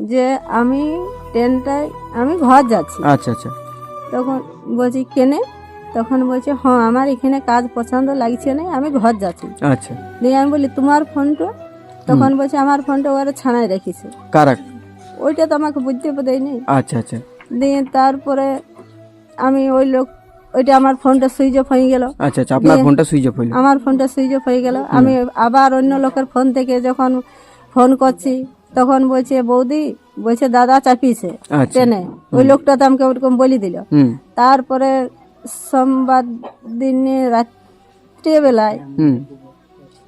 যে আমি ট্রেনটায় আমি ঘর যাচ্ছি। আচ্ছা আচ্ছা। তখন বলছি কেনে? তখন বলছে হ্যাঁ আমার এখানে কাজ পছন্দ লাগছে না আমি ঘর যাচ্ছি। আচ্ছা। দিয়ে আমি বলি তোমার ফোনটা? তখন বলছে আমার ফোনটা ওরা ছানায় রেখেছে। কারা? ওইটা তো আমাকে বুঝতে দেয়নি। আচ্ছা আচ্ছা। দিয়ে তারপরে আমি ওই লোক ওইটা আমার ফোনটা সুইচ অফ হয়ে গেল। আচ্ছা আচ্ছা আপনার ফোনটা সুইচ অফ হইল। আমার ফোনটা সুইচ অফ হয়ে গেল। আমি আবার অন্য লোকের ফোন থেকে যখন ফোন করছি তখন বলছে বৌদি বলছে দাদা চাপিয়েছে আচ্ছা। ট্রেনে ওই লোকটা তো আমাকে ওরকম বলে দিল। তারপরে সোমবার দিনে রাত্রিবেলায়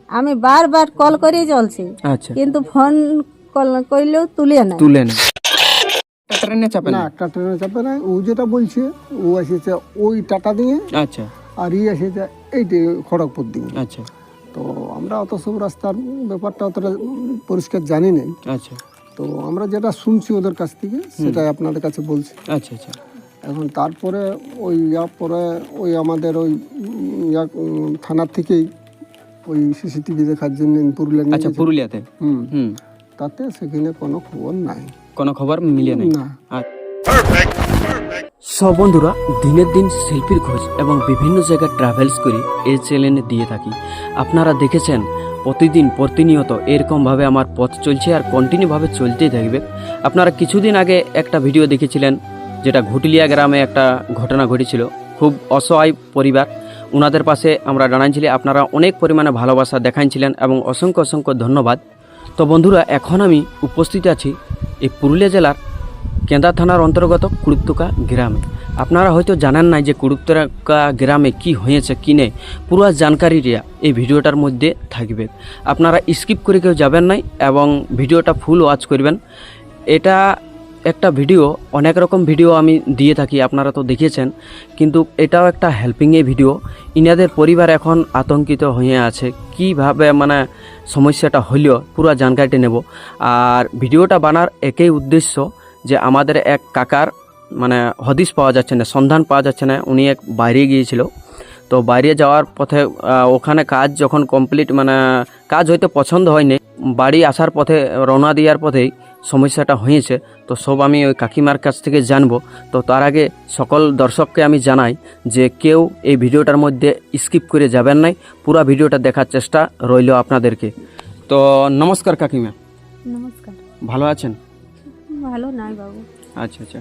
আমি বারবার কল করেই চলছি আচ্ছা। কিন্তু ফোন কল করলেও তুলে না তুলে না ট্রেনে চাপে না? না একটা ট্রেনে চাপে না। ও যেটা বলছে ও এসেছে ওই টাটা দিয়ে আচ্ছা। আর ই এসেছে এইটি খড়গপুর দিয়ে। আচ্ছা। তো আমরা অত সব রাস্তার ব্যাপারটা অতটা পরিষ্কার জানি না আচ্ছা। তো আমরা যেটা শুনছি ওদের কাছ থেকে সেটাই আপনাদের কাছে বলছি। আচ্ছা আচ্ছা। এখন তারপরে ওই ইয়া পরে ওই আমাদের ওই ইয়া থানার থেকেই ওই সিসিটিভি দেখার জন্য পুরুলিয়া আচ্ছা পুরুলিয়াতে? হুম। হুম। তাতে সেখানে কোনো খবর নাই। কোনো খবর মিলিয়ে নেই? না। সব বন্ধুরা দিনের দিন শিল্পীর খোঁজ এবং বিভিন্ন জায়গায় ট্রাভেলস করে এই চ্যানেলে দিয়ে থাকি। আপনারা দেখেছেন, প্রতিদিন প্রতিনিয়ত এরকমভাবে আমার পথ চলছে আর কন্টিনিউভাবে চলতেই থাকবে। আপনারা কিছুদিন আগে একটা ভিডিও দেখেছিলেন, যেটা ঘুটলিয়া গ্রামে একটা ঘটনা ঘটেছিল। খুব অসহায় পরিবার। ওনাদের পাশে আমরা দাঁড়াইছিলি আপনারা অনেক পরিমাণে ভালোবাসা দেখাইছিলেন এবং অসংখ্য অসংখ্য ধন্যবাদ। তো বন্ধুরা, এখন আমি উপস্থিত আছি এই পুরুলিয়া জেলার কেন্দা থানার অন্তর্গত কুড়ুপ্তুকা গ্রামে। আপনারা হয়তো জানেন না যে কুড়ুপ্তুকা গ্রামে কি হয়েছে, কি নেই। পুরো জানকারিটা এই ভিডিওটার মধ্যে থাকবে। আপনারা স্কিপ করে কেউ যাবেন নাই এবং ভিডিওটা ফুল ওয়াচ করবেন। এটা একটা ভিডিও, অনেক রকম ভিডিও আমি দিয়ে থাকি, আপনারা তো দেখেছেন। কিন্তু এটাও একটা হেল্পিংয়ে ভিডিও। ইনাদের পরিবার এখন আতঙ্কিত হয়ে আছে। কীভাবে মানে সমস্যাটা হইলেও পুরো জানকারিটা নেব। আর ভিডিওটা বানার একই উদ্দেশ্য যে আমাদের এক কাকার মানে হদিস পাওয়া যাচ্ছে না সন্ধান পাওয়া যাচ্ছে না উনি এক বাইরে গিয়েছিল। তো বাইরে যাওয়ার পথে ওখানে কাজ যখন কমপ্লিট মানে কাজ হয়তো পছন্দ হয়নি বাড়ি আসার পথে রওনা দেওয়ার পথেই সমস্যাটা হয়েছে। তো সব আমি ওই কাকিমার কাছ থেকে জানব। তো তার আগে সকল দর্শককে আমি জানাই যে কেউ এই ভিডিওটার মধ্যে স্কিপ করে যাবেন নাই পুরো ভিডিওটা দেখার চেষ্টা রইল আপনাদেরকে। তো নমস্কার কাকিমা। নমস্কার। ভালো আছেন? ভালো নাই বাবু। আচ্ছা আচ্ছা।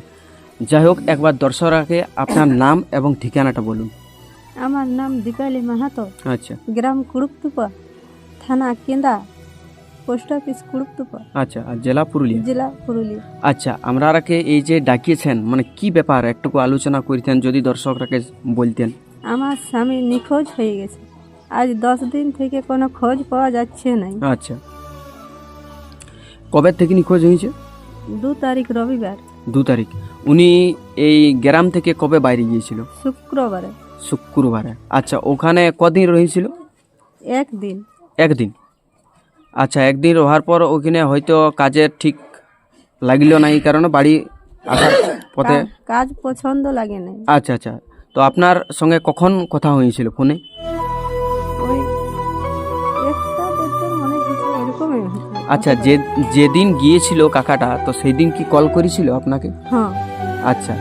যাই হোক একবার দর্শকরাকে আপনার নাম এবং ঠিকানাটা বলুন। আমার নাম দীপালি মাহাতো। আচ্ছা। গ্রাম কুড়ুপতুপা থানা কেন্দা পোস্ট অফিস কুড়ুপতুপা আচ্ছা আর জেলা পুরুলিয়া? জেলা পুরুলিয়া। আচ্ছা আপনারাকে এই যে ডাকিয়েছেন মানে কি ব্যাপার? একটুকু আলোচনা করতেন যদি দর্শকরাকে বলতেন। আমার স্বামী নিখোঁজ হয়ে গেছে। আজ দশ দিন থেকে কোনো খোঁজ পাওয়া যাচ্ছে নাই। আচ্ছা। কবে থেকে নিখোঁজ হয়েছে? দু তারিখ রবিবার। দু তারিখ। উনি এই গ্রাম থেকে কবে বাইরে গিয়েছিল? শুক্রবারে। শুক্রবারে। আচ্ছা ওখানে কদিন রয়েছিল একদিন। একদিন। আচ্ছা একদিন রোহার পর ওখানে হয়তো কাজের ঠিক লাগিল না এই কারণে বাড়ি আসার পথে? কাজ পছন্দ লাগে নাই। আচ্ছা আচ্ছা। তো আপনার সঙ্গে কখন কথা হয়েছিল ফোনে? আচ্ছা যে যেদিন গিয়েছিল কাকাটা তো সেই দিন কি কল করেছিল আপনাকে? হ্যাঁ। আচ্ছা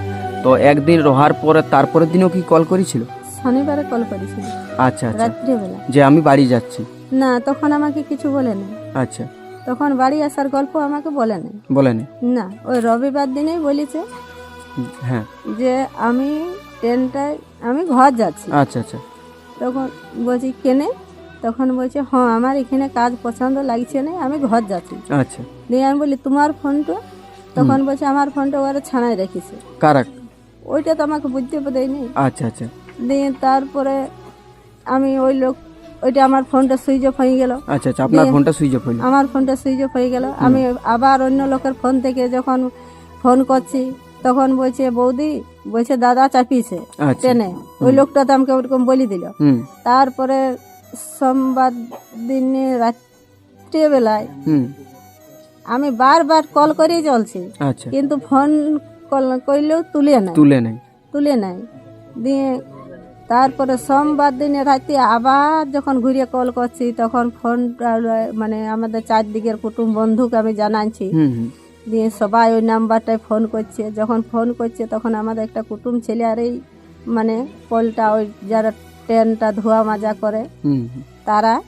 তো একদিন রোহার পরে তারপরের দিনও কি কল করেছিল? শনিবারে কল করেছিল। আচ্ছা আচ্ছা। রাত্রিবেলা। যে আমি বাড়ি যাচ্ছি। না তখন আমাকে কিছু বলে নাই। আচ্ছা। তখন বাড়ি আসার গল্প আমাকে বলে নাই। বলেনি না ওই রবিবার দিনেই বলেছে হ্যাঁ। যে আমি ট্রেনটায় আমি ঘর যাচ্ছি। আচ্ছা আচ্ছা। তখন বলছি কেনে? তখন বলছে হ্যাঁ আমার এখানে কাজ পছন্দ লাগছে না আমি ঘর যাচ্ছি। আচ্ছা। দিয়ে আমি বলি তোমার ফোনটা তখন বলছে আমার ফোনটা ওরা ছানায় রেখেছে। কারাক ওইটা তো আমাকে বুঝতে দেয়নি। আচ্ছা আচ্ছা। দিয়ে তারপরে আমি ওই লোক ওইটা আমার ফোনটা সুইচ অফ হয়ে গেল। আচ্ছা আচ্ছা আপনার ফোনটা সুইচ অফ হইল আমার ফোনটা সুইচ অফ হয়ে গেল। আমি আবার অন্য লোকের ফোন থেকে যখন ফোন করছি তখন বলছে বৌদি বলছে দাদা চাপিয়েছে আচ্ছা। ট্রেনে। ওই লোকটা তো আমাকে ওরকম বলে দিল। তারপরে সোমবার দিনে রাত্রিবেলায় আমি বারবার কল করেই চলছি আচ্ছা। কিন্তু ফোন কল করলেও তুলে নাই। তুলে নেই। তুলে নাই। দিয়ে তারপরে সোমবার দিনে রাতে আবার যখন ঘুরিয়ে কল করছি তখন ফোনটা মানে আমাদের চারদিকের কুটুম বন্ধুকে আমি জানাচ্ছি দিয়ে সবাই ওই নাম্বারটায় ফোন করছে। যখন ফোন করছে তখন আমাদের একটা কুটুম ছেলে আর এই মানে কলটা ওই যারা ট্রেনটা ধোয়া মাজা করে। তারা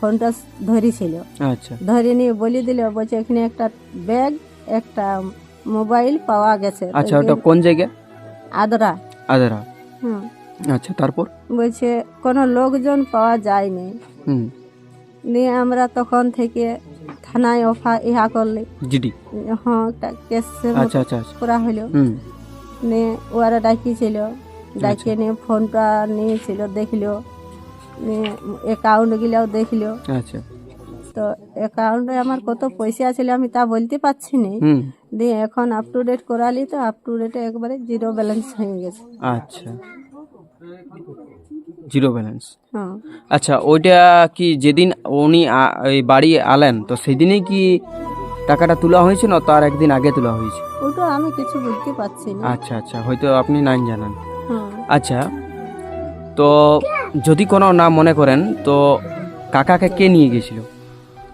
ফোনটা ধরেছিল। আচ্ছা। ধরে নিয়ে বলি দিল বলছে এখানে একটা ব্যাগ একটা মোবাইল পাওয়া গেছে। আচ্ছা ওটা কোন জায়গা আদরা। আদারা। হুম। আচ্ছা তারপর? বলছে কোনো লোকজন পাওয়া যায়নি। হুম। নিয়ে আমরা তখন থেকে থানায় অফা ইহা করলে। জিডি? হ্যাঁ একটা কেস আচ্ছা আচ্ছা আচ্ছা। করা হলো। হুম। নিয়ে ওরা ডাকিয়েছিল ডাকিয়ে নিয়ে ফোনটা নিয়েছিল দেখল। নিয়ে অ্যাকাউন্টগুলোও দেখল। আচ্ছা। তো অ্যাকাউন্টে আমার কত পয়সা ছিল আমি তা বলতে পারছি না। দিয়ে এখন আপ টু ডেট করালি তো আপ টু ডেটে একবারে জিরো ব্যালেন্স হয়ে গেছে। আচ্ছা। জিরো ব্যালেন্স হ্যাঁ। আচ্ছা ওইটা কি যেদিন উনি বাড়ি আলেন তো সেদিনই কি টাকাটা তোলা হয়েছে না তার একদিন আগে তোলা হয়েছে? ওটা আমি কিছু বুঝতে পারছি না। আচ্ছা আচ্ছা হয়তো আপনি নাই জানান। আচ্ছা তো যদি কোনো না মনে করেন তো কাকাকে কে নিয়ে গেছিল?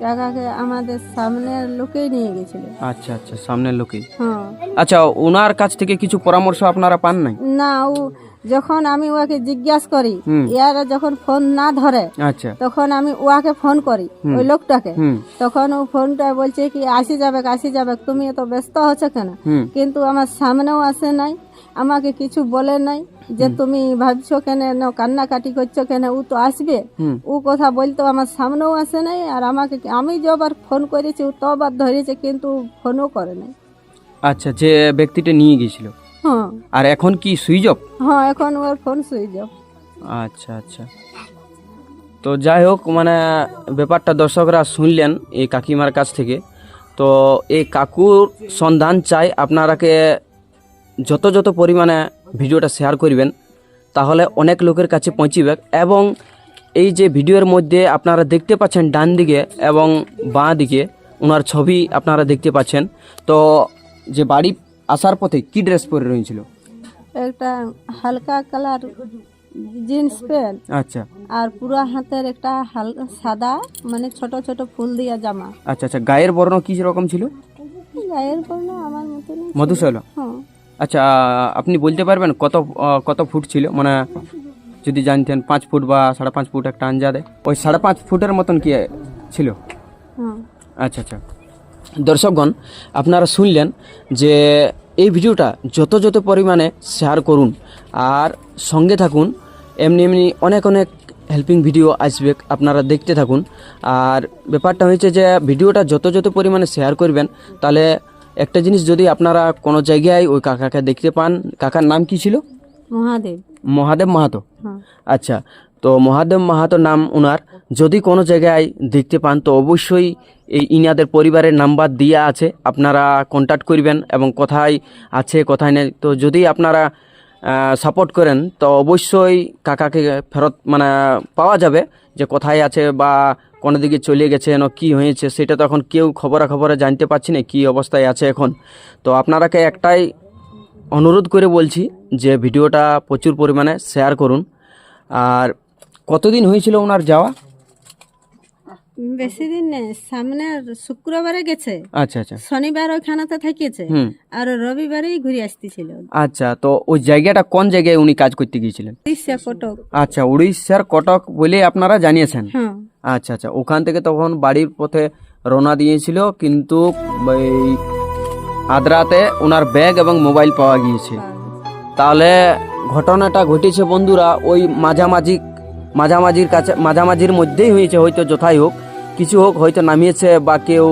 কাকাকে আমাদের সামনের লোকেই নিয়ে গেছিল। আচ্ছা আচ্ছা সামনের লোকেই। হ্যাঁ। আচ্ছা ওনার কাছ থেকে কিছু পরামর্শ আপনারা পান নাই? না ও যখন আমি ওকে জিজ্ঞাসা করি। ইয়ারা যখন ফোন না ধরে আচ্ছা। তখন আমি ওয়াকে ফোন করি ওই লোকটাকে। তখন ও ফোনটা বলছে কি আসি যাবে আসি যাবে তুমি এত ব্যস্ত হচ্ছে কেন? কিন্তু আমার সামনেও আসে নাই। আমাকে কিছু বলে নাই যে তুমি ভাবছ কেন না কান্নাকাটি করছ কেন ও তো আসবে। ও কথা বলতো আমার সামনেও আসে নাই আর আমাকে আমি যবার ফোন করেছি ও তবার ধরেছে কিন্তু ফোনও করে নাই। আচ্ছা যে ব্যক্তিটা নিয়ে গেছিল হ্যাঁ। আর এখন কি সুইচ অফ? হ্যাঁ এখন ওর ফোন সুইচ অফ। আচ্ছা আচ্ছা। তো যাই হোক মানে ব্যাপারটা দর্শকরা শুনলেন এই কাকিমার কাছ থেকে। তো এই কাকুর সন্ধান চাই আপনারাকে যত যত পরিমাণে ভিডিওটা শেয়ার করবেন তাহলে অনেক লোকের কাছে পৌঁছিবে এবং এই যে ভিডিওর মধ্যে আপনারা দেখতে পাচ্ছেন ডান দিকে এবং বাঁ দিকে ওনার ছবি আপনারা দেখতে পাচ্ছেন। তো যে বাড়ি আসার পথে কি ড্রেস পরে রয়েছিল? একটা হালকা কালার জিন্স প্যান্ট আচ্ছা। আর পুরো হাতের একটা হালকা সাদা মানে ছোট ছোট ফুল দিয়া জামা। আচ্ছা আচ্ছা গায়ের বর্ণ কী রকম ছিল? গায়ের বর্ণ আমার মতনই মধুশৈলা হ্যাঁ আচ্ছা আপনি বলতে পারবেন কত কত ফুট ছিল? মানে যদি জানতেন পাঁচ ফুট বা সাড়ে পাঁচ ফুট একটা আঞ্জা দেয় ওই সাড়ে পাঁচ ফুটের মতন কি ছিল? আচ্ছা আচ্ছা। দর্শকগণ আপনারা শুনলেন যে এই ভিডিওটা যত যত পরিমাণে শেয়ার করুন আর সঙ্গে থাকুন এমনি এমনি অনেক অনেক হেল্পিং ভিডিও আসবে আপনারা দেখতে থাকুন। আর ব্যাপারটা হয়েছে যে ভিডিওটা যত যত পরিমাণে শেয়ার করবেন তাহলে একটা জিনিস যদি আপনারা কোনো জায়গায় ওই কাকাকে দেখতে পান কাকার নাম কি ছিল? মহাদেব। মহাদেব মাহাতো? হ্যাঁ। আচ্ছা তো মহাদেব মাহাতো নাম ওনার যদি কোনো জায়গায় দেখতে পান তো অবশ্যই এই ইনাদের পরিবারের নাম্বার দেওয়া আছে আপনারা কন্ট্যাক্ট করবেন এবং কোথায় আছে কোথায় নেই। তো যদি আপনারা সাপোর্ট করেন তো অবশ্যই কাকাকে ফেরত মানে পাওয়া যাবে যে কোথায় আছে বা কোনো দিকে চলে গেছে না কী হয়েছে সেটা তো এখন কেউ খবরাখবরে জানতে পারছি না কী অবস্থায় আছে এখন। তো আপনারাকে একটাই অনুরোধ করে বলছি যে ভিডিওটা প্রচুর পরিমাণে শেয়ার করুন। আর কতদিন হয়েছিল ওনার যাওয়া? বেশি দিন নেই সামনের শুক্রবারে গেছে। আচ্ছা আচ্ছা। শনিবার ওইখানেতে থাকিয়েছে। হুম। আর রবিবারেই ঘুরে আসতেছিল। আচ্ছা তো ওই জায়গাটা কোন জায়গায় উনি কাজ করতে গিয়েছিলেন? উড়িষ্যা কটক। আচ্ছা উড়িষ্যার কটক বলে আপনারা জানিয়েছেন। হ্যাঁ। আচ্ছা আচ্ছা। ওখান থেকে তখন বাড়ির পথে রওনা দিয়েছিল, কিন্তু এই আদ্রাতে ওনার ব্যাগ এবং মোবাইল পাওয়া গিয়েছে। তাহলে ঘটনাটা ঘটেছে বন্ধুরা, ওই মাঝামাঝি, মাঝামাঝির কাছে, মাঝামাঝির মধ্যেই হয়েছে, হয়তো যথাই হোক। কিছু হোক, হয়তো নামিয়েছে বা কেউ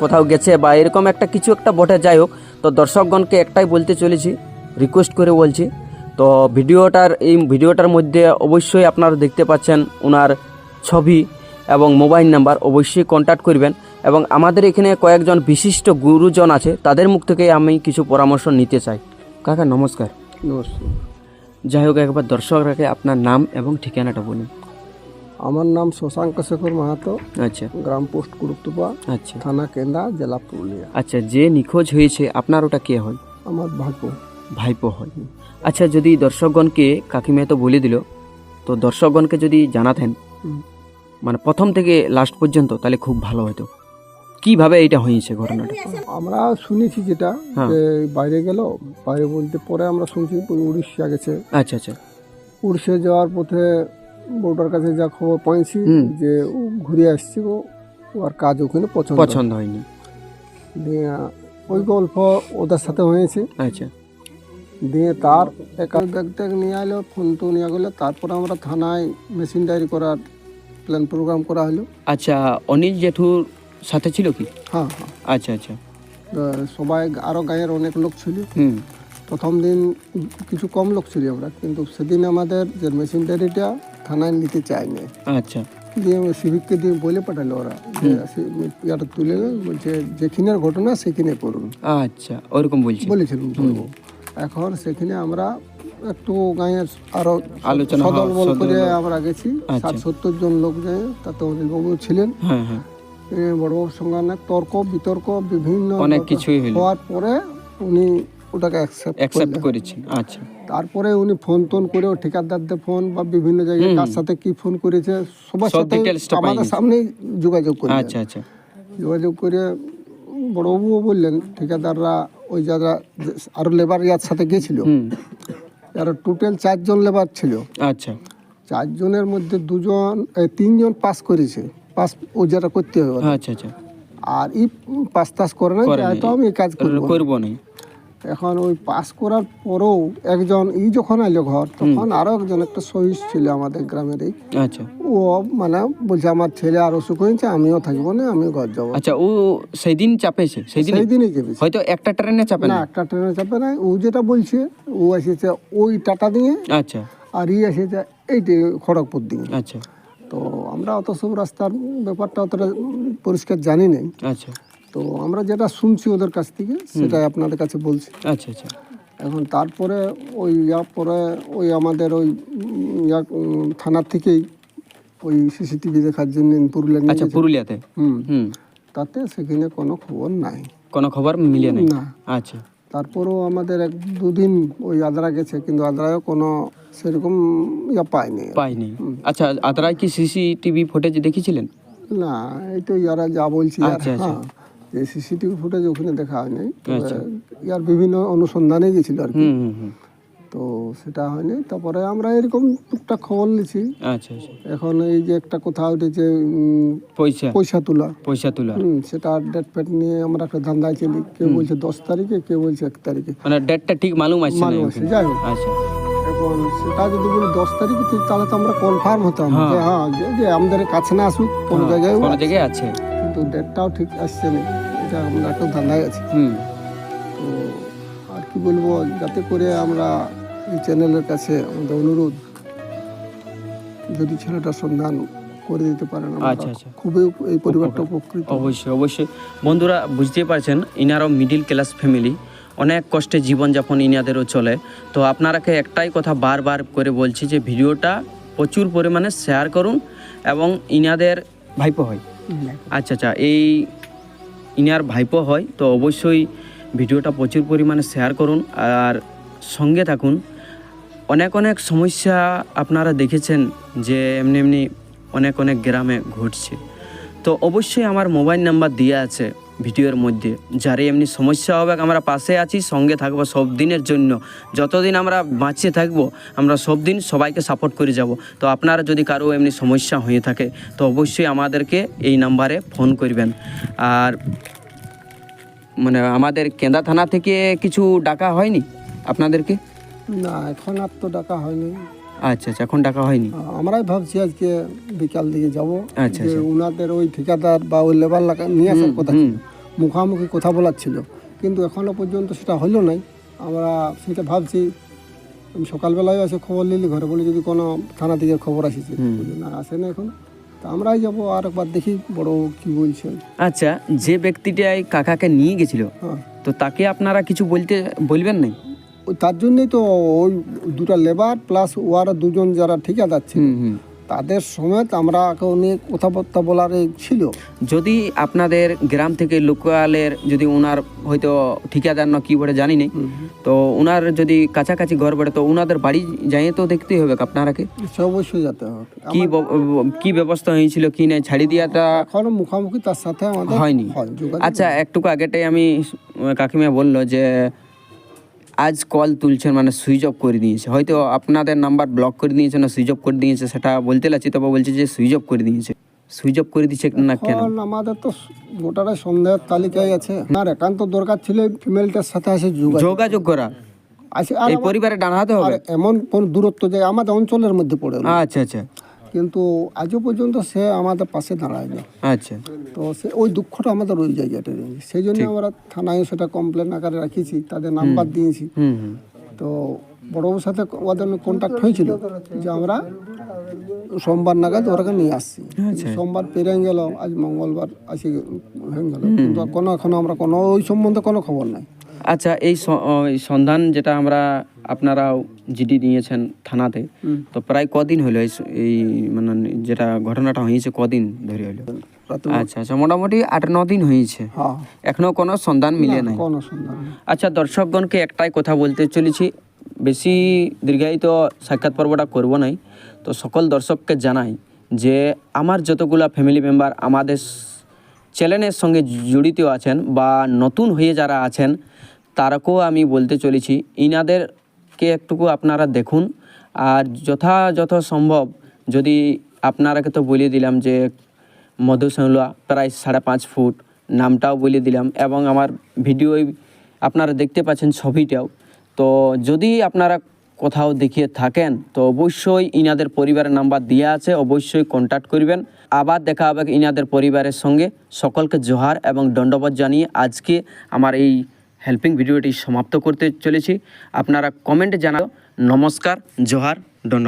কোথাও গেছে বা এরকম একটা কিছু একটা বটে, যাই হোক। তো দর্শকগণকে একটাই বলতে চলেছি রিকোয়েস্ট করে বলছি। তো ভিডিওটার, এই ভিডিওটার মধ্যে অবশ্যই আপনারা দেখতে পাচ্ছেন ওনার ছবি এবং মোবাইল নাম্বার অবশ্যই কন্ট্যাক্ট করবেন এবং আমাদের এখানে কয়েকজন বিশিষ্ট গুরুজন আছে তাদের মুখ থেকে আমি কিছু পরামর্শ নিতে চাই। কাকা নমস্কার। নমস্কার। যাই হোক একবার দর্শকরাকে আপনার নাম এবং ঠিকানাটা বলুন। আমার নাম শশাঙ্ক শেখর মাহাতো। আচ্ছা। গ্রাম পোস্ট গুরুত্বপা আচ্ছা। থানা কেন্দা জেলা পুরুলিয়া। আচ্ছা যে নিখোঁজ হয়েছে আপনার ওটা কে হয়? আমার ভাইপো। ভাইপো হয়। আচ্ছা যদি দর্শকগণকে কাকিমা তো বলে দিল তো দর্শকগণকে যদি জানাতেন। মানে প্রথম থেকে লাস্ট পর্যন্ত তাহলে খুব ভালো হতো। কীভাবে এটা হয়েছে ঘটনাটা? আমরা শুনেছি যেটা হ্যাঁ। যে বাইরে গেল বাইরে বলতে পরে আমরা শুনছি উড়িষ্যা গেছে। আচ্ছা আচ্ছা। উড়িষ্যা যাওয়ার পথে বউটার কাছে যা খবর পাইছি যে ও ঘুরে আসছে ও ওর কাজ ওখানে পছন্দ। পছন্দ হয়নি। দিয়ে ওই গল্প ওদের সাথে হয়েছে। আচ্ছা। দিয়ে তার একা দেখতে নিয়ে এলো ফোন তো নিয়ে গেলো তারপর আমরা থানায় মেশিন ডায়েরি করার প্ল্যান প্রোগ্রাম করা হলো আচ্ছা অনিল জেঠুর সাথে ছিল কি? হ্যাঁ হ্যাঁ। আচ্ছা আচ্ছা। সবাই আরও গায়ের অনেক লোক ছিল। প্রথম দিন কিছু কম লোক ছিল আমরা কিন্তু সেদিন আমাদের যে মেশিন ডায়েরিটা থানায় নিতে চায়নি। আচ্ছা। দিয়ে সিভিককে দিয়ে বলে পাঠালো ওরা ইয়াটা তুলে বলছে যেখানের ঘটনা সেখানে করুন। আচ্ছা ওরকম বলছি। বলেছিলাম এখন সেখানে আমরা একটু গাঁয়ের আরও আলোচনা, করে আমরা গেছি। আচ্ছা। ষাট সত্তর জন লোক যায় তাতে অনিলবাবু ছিলেন। হ্যাঁ হ্যাঁ। বড়বাবুর সঙ্গে অনেক তর্ক বিতর্ক বিভিন্ন অনেক কিছুই হওয়ার পরে উনি ওটাকে অ্যাকসেপ্ট অ্যাকসেপ্ট করেছেন আচ্ছা। তারপরে উনি ফোন টোন করে ঠিকাদারদের ফোন বা বিভিন্ন জায়গায় কার সাথে কি ফোন করেছে সবার সাথে আমাদের। সামনেই যোগাযোগ করে আচ্ছা আচ্ছা। যোগাযোগ করে বড়বাবুও বললেন ঠিকাদাররা ওই যারা আরও লেবার ইয়ার সাথে গেছিল যারা টোটাল চারজন লেবার ছিল। আচ্ছা। চারজনের মধ্যে দুজন তিনজন পাস করেছে। পাস ও যারা করতে হবে। আচ্ছা আচ্ছা। আর ই পাস টাস করে না তো আমি কাজ কাজ করব না। এখন ওই পাস করার পরেও একজন ই যখন আইলো ঘর তখন আরও একজন একটা সহিস ছিল আমাদের গ্রামেরই আচ্ছা। ও মানে বলছে আমার ছেলে আর অসুখ হয়েছে আমিও থাকব না আমি ঘর যাব। আচ্ছা ও সেই দিন চাপেছে সেই দিন দিনই চেপেছে। হয়তো একটা ট্রেনে চাপে না না একটা ট্রেনে চাপে না ও যেটা বলছে ও এসেছে ওই টাটা দিয়ে আচ্ছা। আর ই এসেছে এইটি খড়গপুর দিয়ে। আচ্ছা। তো আমরা অত সব রাস্তার ব্যাপারটা অতটা পরিষ্কার জানি নাই। আচ্ছা। তো আমরা যেটা শুনছি ওদের কাছ থেকে সেটাই আপনাদের কাছে বলছি। আচ্ছা আচ্ছা। এখন তারপরে ওই ইয়া পরে ওই আমাদের ওই ইয়া থানার থেকেই ওই সিসিটিভি দেখার জন্য পুরুলিয়া আচ্ছা পুরুলিয়াতে? হুম। হুম। তাতে সেখানে কোনো খবর নাই। কোনো খবর মিলে নাই? না। আচ্ছা। তারপরেও আমাদের এক দুদিন ওই আদ্রা গেছে কিন্তু আদ্রায়ও কোনো সেরকম ইয়া পাইনি পাইনি আচ্ছা আদ্রায় কি সিসিটিভি ফুটেজ দেখেছিলেন? না এই তো ইয়ারা যা বলছি আচ্ছা, আচ্ছা। যে সিসিটিভি ফুটেজ ওখানে দেখা হয়নি। আচ্ছা। ইয়ার বিভিন্ন অনুসন্ধানে গেছিল আর কি। তো সেটা হয়নি। তারপরে আমরা এরকম টুকটাক খবর নিছি আচ্ছা আচ্ছা। এখন এই যে একটা কথা উঠেছে পয়সা। পয়সা তোলা। পয়সা তোলা। হুম, সেটা ডেট ফেট নিয়ে আমরা একটা ধান্দায় চলি। কেউ বলছে দশ তারিখে কেউ বলছে এক তারিখে। মানে ডেটটা ঠিক মালুম আসছে না মালুম আছে, যাই হোক। আচ্ছা। এখন সেটা যদি বলি দশ তারিখে তাহলে তো আমরা কনফার্ম হতাম হ্যাঁ। যে হ্যাঁ যে- আমাদের কাছে না আসুক কোনো হ্যাঁ, জায়গায় কোনো জায়গায় আছে। কিন্তু ডেটটাও ঠিক আসছে না। এটা আমরা একটু ধান্দায় আছি। হুম। তো আর কি বলব যাতে করে আমরা এই চ্যানেলের কাছে আমাদের অনুরোধ যদি ছেলেটার সন্ধান করে দিতে পারেন আচ্ছা, আচ্ছা। খুবই এই পরিবারটা উপকৃত। অবশ্যই অবশ্যই। বন্ধুরা বুঝতেই পারছেন ইনারও মিডিল ক্লাস ফ্যামিলি অনেক কষ্টে জীবনযাপন ইনাদেরও চলে। তো আপনারাকে একটাই কথা বারবার করে বলছি যে ভিডিওটা প্রচুর পরিমাণে শেয়ার করুন এবং ইনাদের ভাইপো হয়। আচ্ছা আচ্ছা এই ইনার ভাইপো হয় তো অবশ্যই ভিডিওটা প্রচুর পরিমাণে শেয়ার করুন আর সঙ্গে থাকুন। অনেক অনেক সমস্যা আপনারা দেখেছেন যে এমনি এমনি অনেক অনেক গ্রামে ঘটছে। তো অবশ্যই আমার মোবাইল নাম্বার দেওয়া আছে। ভিডিওর মধ্যে। যারে এমনি সমস্যা হবে, আমরা পাশে আছি, সঙ্গে থাকব সব দিনের জন্য। যতদিন আমরা বাঁচিয়ে থাকব, আমরা সব দিন সবাইকে সাপোর্ট করে যাব। তো আপনারা যদি কারও এমনি সমস্যা হয়ে থাকে, তো অবশ্যই আমাদেরকে এই নাম্বারে ফোন করবেন। আর মানে আমাদের কেন্দা থানা থেকে কিছু ডাকা হয়নি আপনাদেরকে? না, এখন আর তো ডাকা হয়নি। আচ্ছা আচ্ছা এখন ডাকা হয়নি? আমরাই ভাবছি আজকে বিকাল দিকে যাব। আচ্ছা, যে উনাদের ওই ঠিকাদার বা ওই লেবার নিয়ে আসার কথা ছিল। মুখামুখি কথা বলার ছিল। কিন্তু এখনও পর্যন্ত সেটা হলো নাই। আমরা সেটা ভাবছি আমি সকালবেলায় এসে খবর নিলি ঘরে বলি যদি কোনো থানা থেকে খবর আসেছে। না আসে না এখন। তা আমরাই যাব আর একবার দেখি বড় কি বলছেন আচ্ছা যে ব্যক্তিটা কাকাকে নিয়ে গেছিল হ্যাঁ। তো তাকে আপনারা কিছু বলতে বলবেন নাই? তার জন্যই তো ওই দুটা লেবার প্লাস ওয়ার দুজন যারা ঠিকাদার ছিল তাদের সমেত আমরা কেউ নিয়ে কথাবার্তা বলার ছিল। যদি আপনাদের গ্রাম থেকে লোকালের যদি ওনার হয়তো ঠিকাদার না কি বলে জানি নেই তো ওনার যদি কাছাকাছি ঘর বড়ে তো ওনাদের বাড়ি যাই তো দেখতেই হবে আপনারাকে অবশ্যই যেতে হবে। কি ব্যবস্থা হয়েছিল কি নাই ছাড়ি দিয়াটা এখনও মুখামুখি তার সাথে আমাদের হয়নি। হয় আচ্ছা একটুকু আগেটাই আমি কাকিমা বলল যে আজ কল তুলছেন মানে সুইচ অফ করে দিয়েছে। হয়তো আপনাদের নাম্বার ব্লক করে দিয়েছে না সুইচ অফ করে দিয়েছে সেটা বলতে লাগছি তবে বলছে যে সুইচ অফ করে দিয়েছে। সুইচ অফ করে দিচ্ছে না কেন? আমাদের তো গোটাটাই সন্দেহের তালিকায় আছে। আর একান্ত দরকার ছিল ফিমেলটার সাথে আছে যোগাযোগ। করা। আছে এই পরিবারে ডানাতে আর হবে? এমন কোন দূরত্ব যে আমাদের অঞ্চলের মধ্যে পড়ে। আচ্ছা আচ্ছা। কিন্তু আজও পর্যন্ত সে আমাদের পাশে দাঁড়ায়নি। আচ্ছা। তো সে ওই দুঃখটা আমাদের ওই জায়গাটা সেই জন্য আমরা থানায় সেটা কমপ্লেন আকারে রাখিছি তাদের নাম্বার দিয়েছি। তো বড়বাবুর সাথে ওদের কন্ট্যাক্ট হয়েছিল যে আমরা সোমবার নাগাদ ওরাকে নিয়ে আসছি। সোমবার পেরিয়ে গেল আজ মঙ্গলবার আসি হয়ে গেল। কিন্তু কোনো এখনও আমরা কোনো ওই সম্বন্ধে কোনো খবর নাই। আচ্ছা এই সন্ধান যেটা আমরা আপনারাও জিডি নিয়েছেন থানাতে তো প্রায় কদিন হলো এই মানে যেটা ঘটনাটা হয়েছে কদিন ধরে হলো আচ্ছা আচ্ছা মোটামুটি আট ন দিন হয়েছে। হ্যাঁ। এখনও কোনো সন্ধান মিলে নাই? কোনো সন্ধান আচ্ছা দর্শকগণকে একটাই কথা বলতে চলেছি বেশি দীর্ঘায়িত সাক্ষাৎ পর্বটা করব নাই তো সকল দর্শককে জানাই যে আমার যতগুলা ফ্যামিলি মেম্বার আমাদের চ্যানেলের সঙ্গে জড়িত আছেন বা নতুন হয়ে যারা আছেন, তারাকেও আমি বলতে চলেছি, ইনাদেরকে একটুকু আপনারা দেখুন। আর যথাযথ সম্ভব, যদি আপনারাকে তো বলে দিলাম যে মধু শ্যামলা প্রায় সাড়ে পাঁচ ফুট, নামটাও বলে দিলাম এবং আমার ভিডিও আপনারা দেখতে পাচ্ছেন ছবিটাও, তো যদি আপনারা কোথাও দেখিয়ে থাকেন, তো অবশ্যই ইনাদের পরিবারের নাম্বার দেওয়া আছে, অবশ্যই কন্ট্যাক্ট করবেন। আবার দেখা হবে ইনাদের পরিবারের সঙ্গে। সকলকে জোহার এবং দণ্ডবোধ জানিয়ে আজকে আমার এই হেল্পিং ভিডিওটি সমাপ্ত করতে চলেছি। আপনারা কমেন্টে জানাও নমস্কার, জোহার ধন্যবাদ